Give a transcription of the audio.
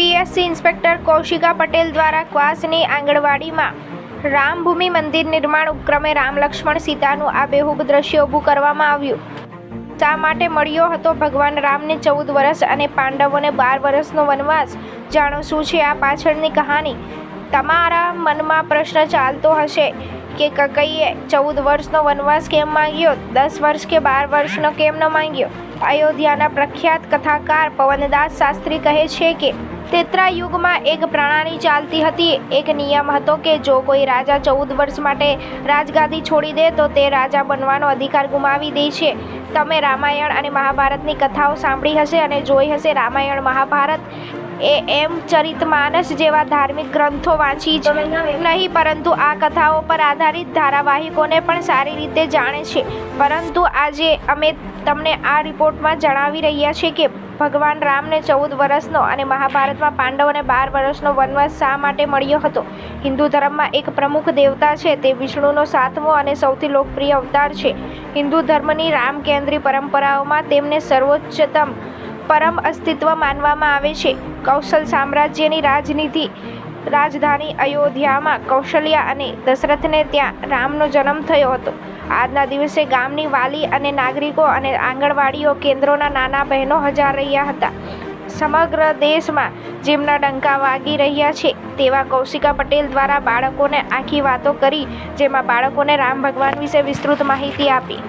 PSC inspector Kaushika Patel દ્વારા ક્વાસની આંગણવાડીમાં રામભૂમિ મંદિર નિર્માણ ઉપક્રમે રામ લક્ષ્મણ સીતાનું આ બેહૂબ દ્રશ્ય ઊભું કરવામાં આવ્યું. શા માટે મળ્યો હતો ભગવાન રામને ચૌદ વર્ષ અને પાંડવોને બાર વર્ષનો વનવાસ? જાણો શું છે આ પાછળની કહાની? તમારા મનમાં પ્રશ્ન ચાલતો હશે. કે કકઈએ ચૌદ વર્ષનો વનવાસ કેમ માંગ્યો? દસ વર્ષ કે બાર વર્ષનો કેમ ન માંગ્યો? અયોધ્યાના પ્રખ્યાત કથાકાર પવનદાસ શાસ્ત્રી કહે છે કે તેત્રા યુગમાં એક પ્રણાલી ચાલતી હતી. એક નિયમ હતો કે જો કોઈ રાજા ચૌદ વર્ષ માટે રાજગાદી છોડી દે તો તે રાજા બનવાનો અધિકાર ગુમાવી દે છે. તમે રામાયણ અને મહાભારતની કથાઓ સાંભળી હશે અને જોઈ હશે. રામાયણ, મહાભારત એ એમ ચરિતમાનસ જેવા ધાર્મિક ગ્રંથો વાંચી છે નહીં, પરંતુ આ કથાઓ પર આધારિત ધારાવાહિકોને પણ સારી રીતે જાણે છે. પરંતુ આજે અમે તમને આ રિપોર્ટમાં જણાવી રહ્યા છીએ કે ભગવાન રામને ચૌદ વર્ષનો અને મહાભારતમાં પાંડવોને બાર વર્ષનો વનવાસ શા માટે મળ્યો હતો? હિન્દુ ધર્મમાં એક પ્રમુખ દેવતા છે, તે વિષ્ણુનો સાતમો અને સૌથી લોકપ્રિય અવતાર છે. હિન્દુ ધર્મની રામ કેન્દ્રી પરંપરાઓમાં તેમને સર્વોચ્ચતમ પરમ અસ્તિત્વ માનવામાં આવે છે. કૌશલ સામ્રાજ્યની રાજનીતિ રાજધાની અયોધ્યામાં કૌશલ્યા અને દશરથને ત્યાં રામનો જન્મ થયો હતો. આજના દિવસે ગામની વાલી અને નાગરિકો અને આંગણવાડીઓ કેન્દ્રોના નાના બહેનો હજાર રહ્યા હતા. સમગ્ર દેશમાં જેમના ડંકા વાગી રહ્યા છે, તેવા કૌશિકા પટેલ દ્વારા બાળકોને આખી વાતો કરી, જેમાં બાળકોને રામ ભગવાન વિશે વિસ્તૃત માહિતી આપી.